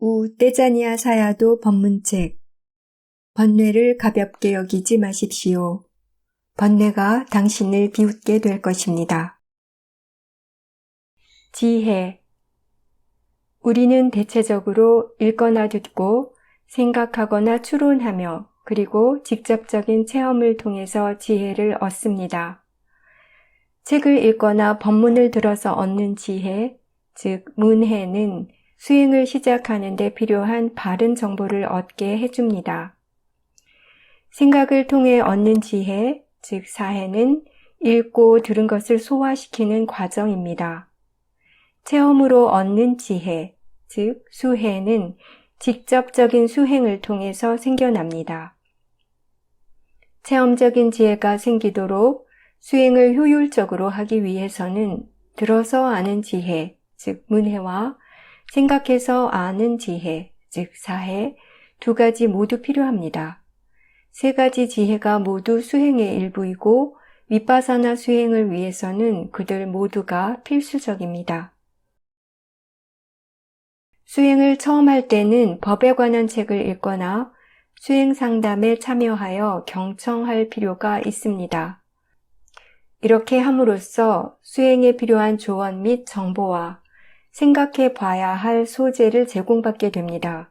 우 떼자니아 사야도 법문책 번뇌를 가볍게 여기지 마십시오. 번뇌가 당신을 비웃게 될 것입니다. 지혜 우리는 대체적으로 읽거나 듣고 생각하거나 추론하며 그리고 직접적인 체험을 통해서 지혜를 얻습니다. 책을 읽거나 법문을 들어서 얻는 지혜, 즉 문해는 수행을 시작하는데 필요한 바른 정보를 얻게 해줍니다. 생각을 통해 얻는 지혜, 즉 사해는 읽고 들은 것을 소화시키는 과정입니다. 체험으로 얻는 지혜, 즉 수해는 직접적인 수행을 통해서 생겨납니다. 체험적인 지혜가 생기도록 수행을 효율적으로 하기 위해서는 들어서 아는 지혜, 즉 문해와 생각해서 아는 지혜, 즉 사해 두 가지 모두 필요합니다. 세 가지 지혜가 모두 수행의 일부이고 윗바사나 수행을 위해서는 그들 모두가 필수적입니다. 수행을 처음 할 때는 법에 관한 책을 읽거나 수행 상담에 참여하여 경청할 필요가 있습니다. 이렇게 함으로써 수행에 필요한 조언 및 정보와 생각해 봐야 할 소재를 제공받게 됩니다.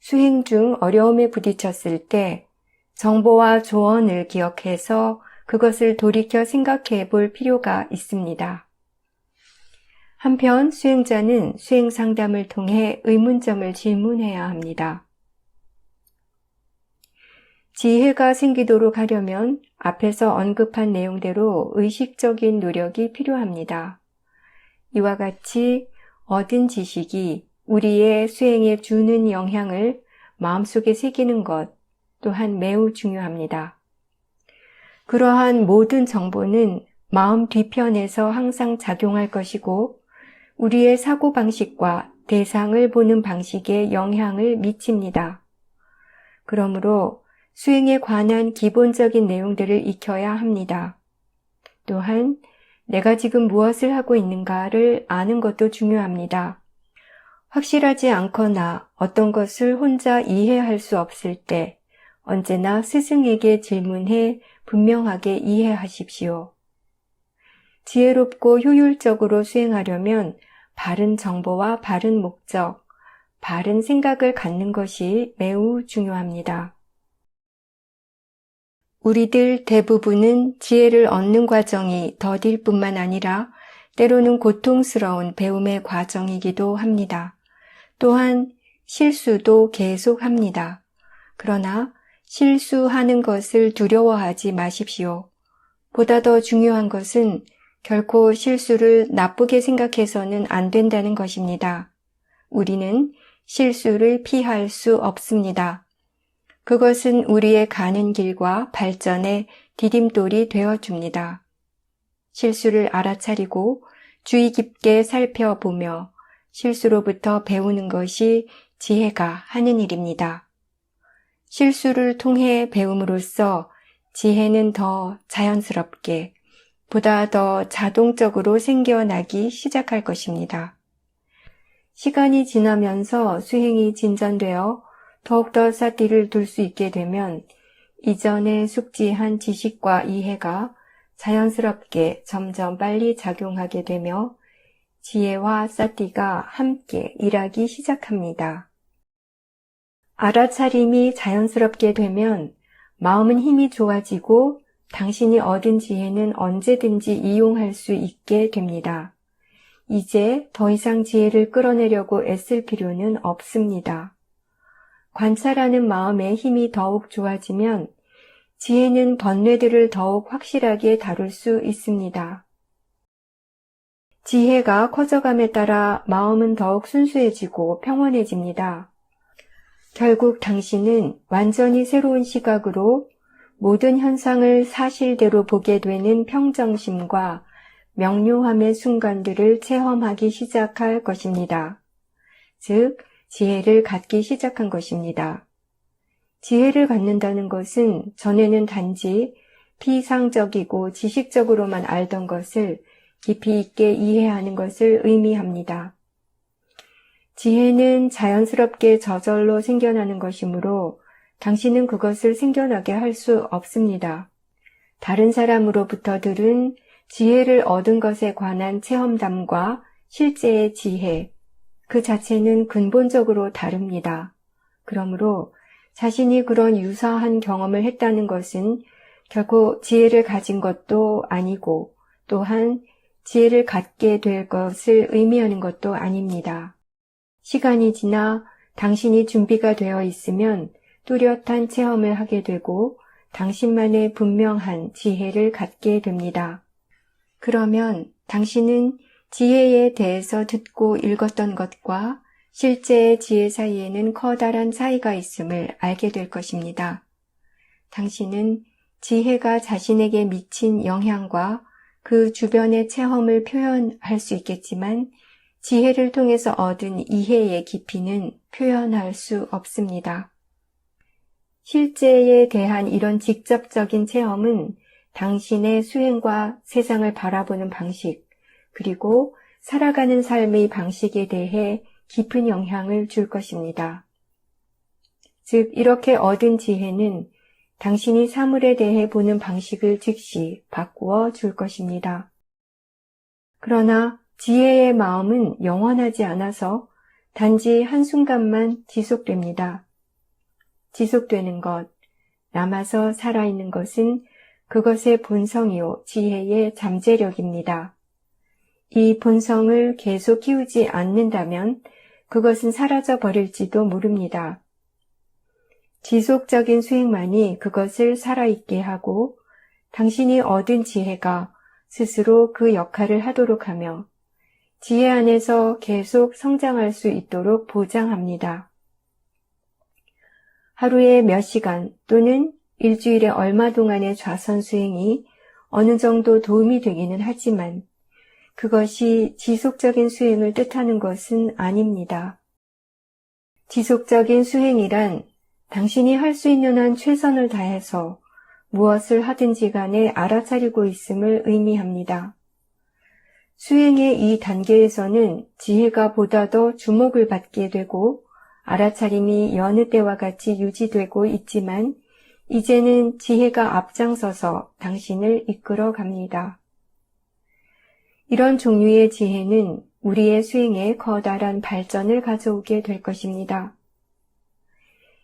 수행 중 어려움에 부딪혔을 때 정보와 조언을 기억해서 그것을 돌이켜 생각해 볼 필요가 있습니다. 한편 수행자는 수행 상담을 통해 의문점을 질문해야 합니다. 지혜가 생기도록 하려면 앞에서 언급한 내용대로 의식적인 노력이 필요합니다. 이와 같이 얻은 지식이 우리의 수행에 주는 영향을 마음속에 새기는 것 또한 매우 중요합니다. 그러한 모든 정보는 마음 뒤편에서 항상 작용할 것이고 우리의 사고방식과 대상을 보는 방식에 영향을 미칩니다. 그러므로 수행에 관한 기본적인 내용들을 익혀야 합니다. 또한 내가 지금 무엇을 하고 있는가를 아는 것도 중요합니다. 확실하지 않거나 어떤 것을 혼자 이해할 수 없을 때 언제나 스승에게 질문해 분명하게 이해하십시오. 지혜롭고 효율적으로 수행하려면 바른 정보와 바른 목적, 바른 생각을 갖는 것이 매우 중요합니다. 우리들 대부분은 지혜를 얻는 과정이 더딜 뿐만 아니라 때로는 고통스러운 배움의 과정이기도 합니다. 또한 실수도 계속합니다. 그러나 실수하는 것을 두려워하지 마십시오. 보다 더 중요한 것은 결코 실수를 나쁘게 생각해서는 안 된다는 것입니다. 우리는 실수를 피할 수 없습니다. 그것은 우리의 가는 길과 발전의 디딤돌이 되어줍니다. 실수를 알아차리고 주의 깊게 살펴보며 실수로부터 배우는 것이 지혜가 하는 일입니다. 실수를 통해 배움으로써 지혜는 더 자연스럽게 보다 더 자동적으로 생겨나기 시작할 것입니다. 시간이 지나면서 수행이 진전되어 더욱더 사띠를 둘 수 있게 되면 이전에 숙지한 지식과 이해가 자연스럽게 점점 빨리 작용하게 되며 지혜와 사띠가 함께 일하기 시작합니다. 알아차림이 자연스럽게 되면 마음은 힘이 좋아지고 당신이 얻은 지혜는 언제든지 이용할 수 있게 됩니다. 이제 더 이상 지혜를 끌어내려고 애쓸 필요는 없습니다. 관찰하는 마음의 힘이 더욱 좋아지면 지혜는 번뇌들을 더욱 확실하게 다룰 수 있습니다. 지혜가 커져감에 따라 마음은 더욱 순수해지고 평온해집니다. 결국 당신은 완전히 새로운 시각으로 모든 현상을 사실대로 보게 되는 평정심과 명료함의 순간들을 체험하기 시작할 것입니다. 즉, 지혜를 갖기 시작한 것입니다. 지혜를 갖는다는 것은 전에는 단지 피상적이고 지식적으로만 알던 것을 깊이 있게 이해하는 것을 의미합니다. 지혜는 자연스럽게 저절로 생겨나는 것이므로 당신은 그것을 생겨나게 할 수 없습니다. 다른 사람으로부터 들은 지혜를 얻은 것에 관한 체험담과 실제의 지혜, 그 자체는 근본적으로 다릅니다. 그러므로 자신이 그런 유사한 경험을 했다는 것은 결코 지혜를 가진 것도 아니고 또한 지혜를 갖게 될 것을 의미하는 것도 아닙니다. 시간이 지나 당신이 준비가 되어 있으면 뚜렷한 체험을 하게 되고 당신만의 분명한 지혜를 갖게 됩니다. 그러면 당신은 지혜에 대해서 듣고 읽었던 것과 실제의 지혜 사이에는 커다란 차이가 있음을 알게 될 것입니다. 당신은 지혜가 자신에게 미친 영향과 그 주변의 체험을 표현할 수 있겠지만 지혜를 통해서 얻은 이해의 깊이는 표현할 수 없습니다. 실제에 대한 이런 직접적인 체험은 당신의 수행과 세상을 바라보는 방식, 그리고 살아가는 삶의 방식에 대해 깊은 영향을 줄 것입니다. 즉, 이렇게 얻은 지혜는 당신이 사물에 대해 보는 방식을 즉시 바꾸어 줄 것입니다. 그러나 지혜의 마음은 영원하지 않아서 단지 한순간만 지속됩니다. 지속되는 것, 남아서 살아있는 것은 그것의 본성이요, 지혜의 잠재력입니다. 이 본성을 계속 키우지 않는다면 그것은 사라져 버릴지도 모릅니다. 지속적인 수행만이 그것을 살아있게 하고 당신이 얻은 지혜가 스스로 그 역할을 하도록 하며 지혜 안에서 계속 성장할 수 있도록 보장합니다. 하루에 몇 시간 또는 일주일에 얼마 동안의 좌선 수행이 어느 정도 도움이 되기는 하지만 그것이 지속적인 수행을 뜻하는 것은 아닙니다. 지속적인 수행이란 당신이 할 수 있는 한 최선을 다해서 무엇을 하든지 간에 알아차리고 있음을 의미합니다. 수행의 이 단계에서는 지혜가 보다 더 주목을 받게 되고 알아차림이 여느 때와 같이 유지되고 있지만 이제는 지혜가 앞장서서 당신을 이끌어 갑니다. 이런 종류의 지혜는 우리의 수행에 커다란 발전을 가져오게 될 것입니다.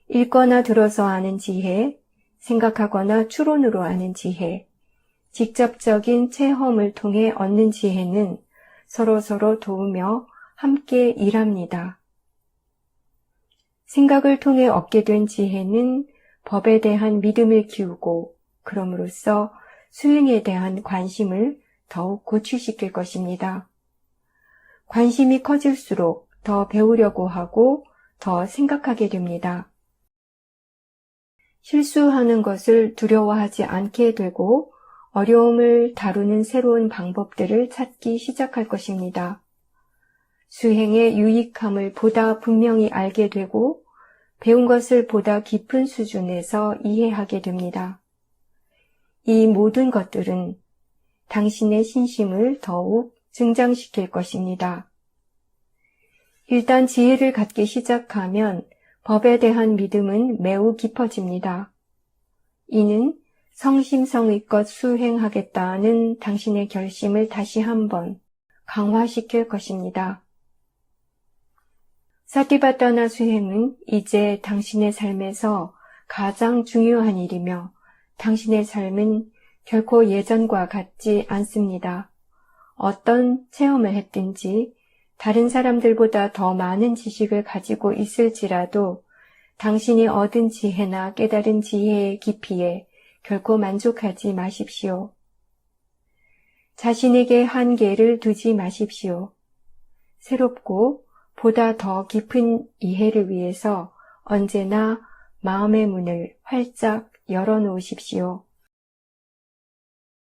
읽거나 들어서 아는 지혜, 생각하거나 추론으로 아는 지혜, 직접적인 체험을 통해 얻는 지혜는 서로서로 도우며 함께 일합니다. 생각을 통해 얻게 된 지혜는 법에 대한 믿음을 키우고 그럼으로써 수행에 대한 관심을 더욱 고취시킬 것입니다. 관심이 커질수록 더 배우려고 하고 더 생각하게 됩니다. 실수하는 것을 두려워하지 않게 되고 어려움을 다루는 새로운 방법들을 찾기 시작할 것입니다. 수행의 유익함을 보다 분명히 알게 되고 배운 것을 보다 깊은 수준에서 이해하게 됩니다. 이 모든 것들은 당신의 신심을 더욱 증장시킬 것입니다. 일단 지혜를 갖기 시작하면 법에 대한 믿음은 매우 깊어집니다. 이는 성심성의껏 수행하겠다는 당신의 결심을 다시 한번 강화시킬 것입니다. 사티바타나 수행은 이제 당신의 삶에서 가장 중요한 일이며 당신의 삶은 결코 예전과 같지 않습니다. 어떤 체험을 했든지 다른 사람들보다 더 많은 지식을 가지고 있을지라도 당신이 얻은 지혜나 깨달은 지혜의 깊이에 결코 만족하지 마십시오. 자신에게 한계를 두지 마십시오. 새롭고 보다 더 깊은 이해를 위해서 언제나 마음의 문을 활짝 열어 놓으십시오.